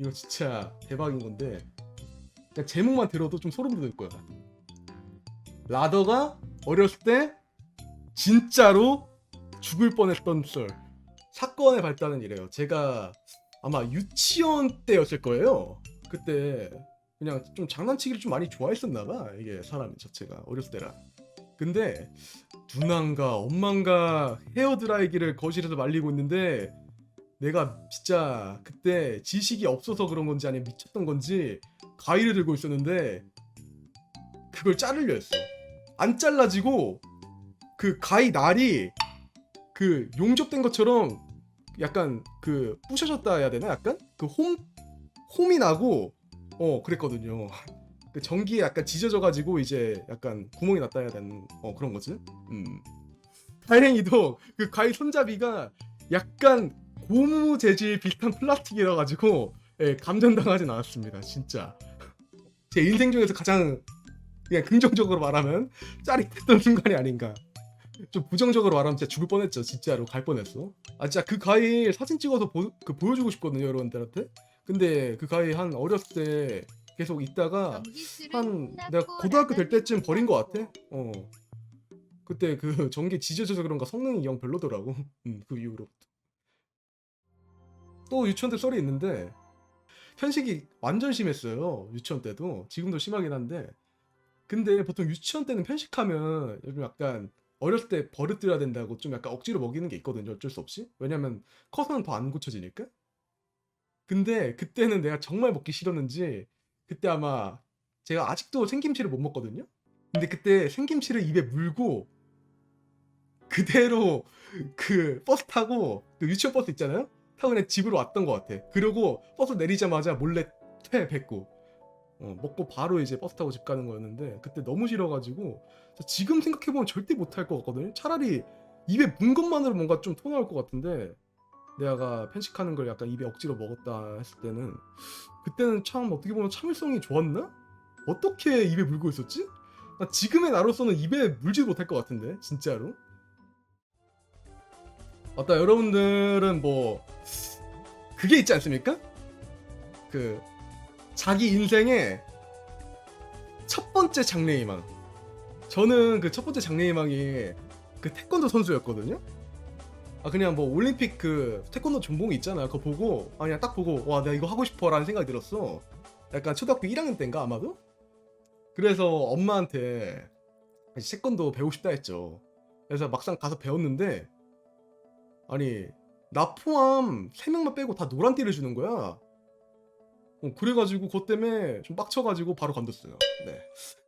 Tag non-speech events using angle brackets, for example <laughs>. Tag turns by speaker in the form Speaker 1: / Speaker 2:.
Speaker 1: 이거 진짜 대박인 건데 그냥 제목만 들어도 좀 소름 돋을 거야. 라더가 어렸을 때 진짜로 죽을 뻔했던 썰 사건의 발단은 이래요. 제가 아마 유치원 때였을 거예요. 그때 그냥 좀 장난치기를 좀 많이 좋아했었나 봐. 이게 사람 자체가 어렸을 때라. 근데 누난가 엄마가 헤어 드라이기를 거실에서 말리고 있는데 내가 진짜 그때 지식이 없어서 그런 건지 아니면 미쳤던 건지 가위를 들고 있었는데 그걸 자르려 했어. 안 잘라지고 그 가위 날이 그 용접된 것처럼 약간 그 부셔졌다 해야 되나 약간 그 홈 홈이 나고 어 그랬거든요. <laughs> 그 전기에 약간 지져져가지고 이제 약간 구멍이 났다 해야 되는 어 그런 거지. 음. 다행히도 그 가위 손잡이가 약간 고무 재질 비슷한 플라스틱이라 가지고 예, 감전당하진 않았습니다. 진짜 제 인생 중에서 가장 그냥 긍정적으로 말하면 짜릿했던 <laughs> 순간이 아닌가. 좀 부정적으로 말하면 진짜 죽을 뻔했죠. 진짜로 갈 뻔했어. 아 진짜 그 가위 사진 찍어서 보, 그 보여주고 싶거든요 여러분들한테. 근데 그 가위 한 어렸을 때 계속 있다가 한 내가 고등학교 될 때쯤 버린 것 같아. 어. 그때 그 전기 지져져서 그런가 성능이 영 별로더라고. <laughs> 음, 그 이후로부터. 또 유치원 때 썰이 있는데 편식이 완전 심했어요. 유치원 때도 지금도 심하긴 한데 근데 보통 유치원 때는 편식하면 좀 약간 어렸을 때 버릇 들여야 된다고 좀 약간 억지로 먹이는 게 있거든요. 어쩔 수 없이. 왜냐면 커서는 더 안 고쳐지니까. 근데 그때는 내가 정말 먹기 싫었는지 그때 아마 제가 아직도 생김치를 못 먹거든요. 근데 그때 생김치를 입에 물고 그대로 그 버스 타고 그 유치원 버스 있잖아요. 타고 그냥 집으로 왔던 것 같아. 그리고 버스 내리자마자 몰래 퇴 뱉고 어, 먹고 바로 이제 버스 타고 집 가는 거였는데 그때 너무 싫어가지고 지금 생각해보면 절대 못할 것 같거든요. 차라리 입에 문 것만으로 뭔가 좀 토 나올 것 같은데 내가 편식하는 걸 약간 입에 억지로 먹었다 했을 때는 그때는 참 어떻게 보면 참을성이 좋았나? 어떻게 입에 물고 있었지? 나 지금의 나로서는 입에 물지도 못할 것 같은데 진짜로 맞다 여러분들은 뭐 그게 있지 않습니까? 그 자기 인생의 첫 번째 장래희망. 저는 그 첫 번째 장래희망이 그 태권도 선수였거든요. 아 그냥 뭐 올림픽 그 태권도 전공이 있잖아. 그거 보고 아 그냥 딱 보고 와 내가 이거 하고 싶어 라는 생각이 들었어. 약간 초등학교 1학년 때인가 아마도? 그래서 엄마한테 태권도 배우고 싶다 했죠. 그래서 막상 가서 배웠는데 아니 나 포함 3명만 빼고 다 노란 띠를 주는 거야. 어, 그래가지고 그것 때문에 좀 빡쳐가지고 바로 관뒀어요. 네